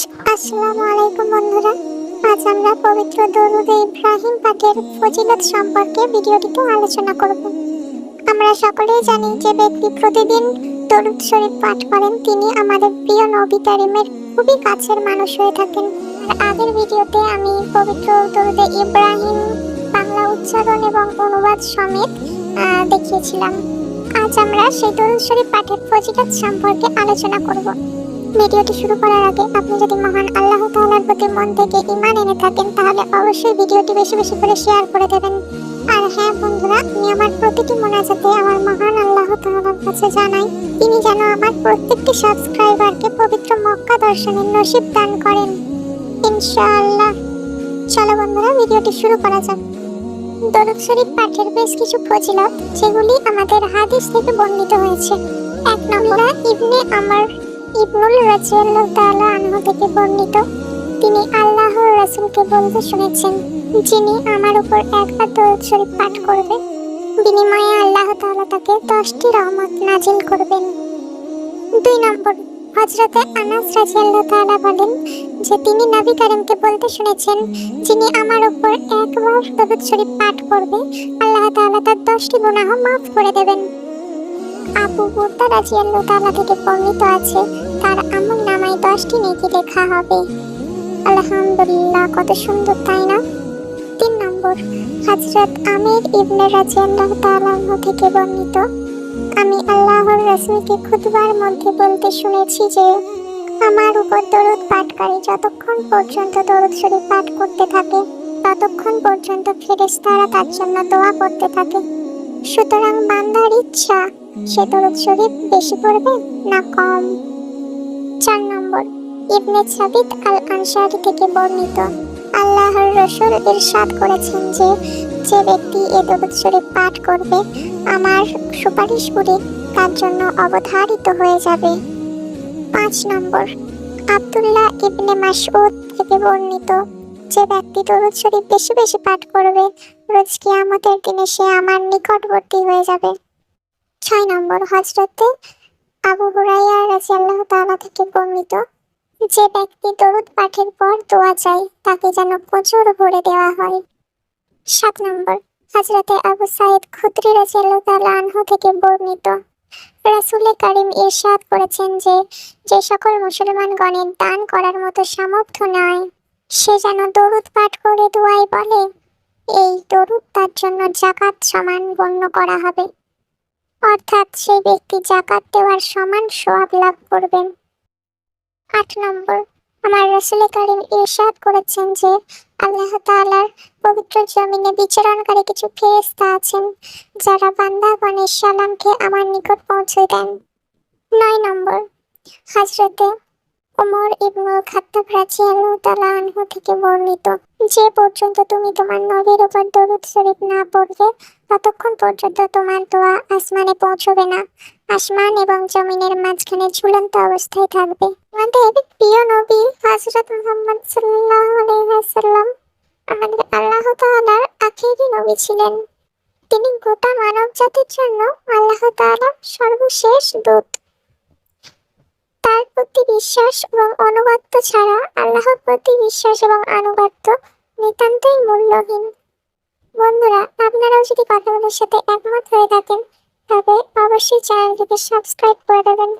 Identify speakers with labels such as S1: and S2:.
S1: আসসালামু আলাইকুম আজ আমরা পবিত্র দরুদে ইব্রাহিম পাকের ফজিলত সম্পর্কে ভিডিওটিতে আলোচনা করব। আমরা সকলেই জানি যে ব্যক্তি প্রতিদিন দরুদ শরীফ পাঠ করেন, তিনি আমাদের প্রিয় নবী খুবই কাছের মানুষ হয়ে থাকেন। আগের ভিডিওতে আমি পবিত্র দরুদে ইব্রাহিম বাংলা উচ্চারণ এবং অনুবাদ সমেত দেখিয়েছিলাম। আজ আমরা সেই দরুদ শরীফ পাঠের ফজিলত সম্পর্কে আলোচনা করব। ভিডিওটি শুরু করার আগে আপনি যদি মহান আল্লাহ তাআলার প্রতি মন থেকে ঈমান এনে থাকেন, তাহলে অবশ্যই ভিডিওটি বেশি বেশি করে শেয়ার করে দেবেন। আর হ্যাঁ বন্ধুরা, আমি আমার প্রতিটি মোনাজাতে আমার মহান আল্লাহ তাআলার কাছে জানাই, তিনি যেন আমার প্রত্যেকটি সাবস্ক্রাইবারকে পবিত্র মক্কা দর্শনের নসিব দান করেন। ইনশাআল্লাহ। চলো বন্ধুরা, ভিডিওটি শুরু করা যাক। দরুদ শরীফ পাঠের বেশ কিছু ফজিলত, যেগুলি আমাদের হাদিস থেকে বর্ণিত হয়েছে। এক নম্বর, ইবনে আমার। ইবনুল রাজিয়াল্লাহু তাআলা আনহু থেকে বর্ণিত। তিনি আল্লাহর রাসূলকে বলতে শুনেছেন, যিনি আমার উপর একবার দরুদ শরীফ পাঠ করবে বিনিময়ে আল্লাহ তাআলা তাকে দশটি রহমত নাজিল করবেন। দুই নম্বর, হযরতে আনাস রাদিয়াল্লাহু তাআলা বলেন যে তিনি নবী কারিমকে বলতে শুনেছেন, যিনি আমার উপর একবার দরুদ শরীফ পাঠ করবে, আল্লাহ তাআলা তার দশটি গুনাহ মাফ করে দেবেন। আবু বুর্দা রাজিয়াল্লাহু তাআলা থেকে বর্ণিত আছে। তার আমল নামায় দশটি নেকি লেখা হবে। আলহামদুলিল্লাহ, কত সুন্দর, তাই না? তিন নম্বর, হযরত আমির ইবনে রাজিয়াল্লাহু তাআলা থেকে বর্ণিত, আমি আল্লাহর রাসূলকে খুতবার মধ্যে বলতে শুনেছি যে, আমার উপর দরুদ পাঠকারী যতক্ষণ পর্যন্ত দরুদ শরীফ পাঠ করতে থাকে, ততক্ষণ পর্যন্ত ফেরেশতারা তার জন্য দোয়া করতে থাকে। সুতরাং বান্দার ইচ্ছা দরুদ শরীফ বেশি পড়বে না কম? চার নম্বর, ইবনে সাবিত আল আনসারি থেকে বর্ণিত, আল্লাহর রসুল ইরশাদ করেছেন যে যে ব্যক্তি এ দরুদ শরীফ পাঠ করবে, আমার সুপারিশগুলি তার জন্য অবধারিত হয়ে যাবে। পাঁচ নম্বর, আবদুল্লাহ ইবনে মাসউদ থেকে বর্ণিত, যে ব্যক্তি দরুদ শরীফ বেশি বেশি পাঠ করবে, রোজ কিয়ামতের দিনে সে আমার নিকটবর্তী হয়ে যাবে। ছয় নম্বর হজরতে আবু হুরাইয়া রাদিয়াল্লাহু তাআলা থেকে বর্ণিত যে ব্যক্তি দরুদ পাঠের পর দোয়া চায়, তাকে যেন প্রচুর ভরে দেওয়া হয়। সাত নম্বর হজরতে আবু সাইদ খুদরি রাদিয়াল্লাহু তাআলা আনহু থেকে বর্ণিত রাসূলে কারীম ইরশাদ করেছেন যে যে সকল মুসলমানগণের দান করার মতো সামর্থ্য নয় সে যেন দরুদ পাঠ করে দোয়াই বলে। এই দরুদ তার জন্য জাকাত সমান গণ্য করা হবে। অর্থাৎ সেই ব্যক্তি জাকাত দেওয়ার সমান সোয়াব লাভ করবেন। আট নম্বর, আমার রসুল করিম ইরশাদ করেছেন যে আল্লাহ তাআলার পবিত্র জমিনে বিচরণকারী কিছু ফেরেস্তা আছেন যারা বান্দাগণের সালামকে আমার নিকট পৌঁছে দেন। নয় নম্বর হজরতে ওমর ইবনুল খাত্তাব রাদিয়াল্লাহু তাআলা আনহু থেকে বর্ণিত। যে পর্যন্ত তুমি তোমার নবীর উপর দরুদ শরীফ না পড়বে, ততক্ষণ পর্যন্ত তোমার দোয়া আসমানে পৌঁছবে না। আসমান এবং জমিনের মাঝখানে ঝুলন্ত অবস্থায় থাকবে। আমাদের প্রিয় নবী হযরত মুহাম্মদ সাল্লাল্লাহু আলাইহি ওয়াসাল্লাম আমাদের আল্লাহ তাআলার আখেরি নবী ছিলেন। তিনি গোটা মানব জাতির জন্য আল্লাহ তাআলার সর্বশেষ দূত। বিশ্বাস এবং অনুগত্য ছাড়া আল্লাহর প্রতি বিশ্বাস এবং আনুগত্য নিতান্তই মূল্যহীন। বন্ধুরা, আপনারাও যদি কথাগুলোর সাথে একমত হয়ে থাকেন, তবে অবশ্যই চ্যানেলটিকে সাবস্ক্রাইব করে দেবেন।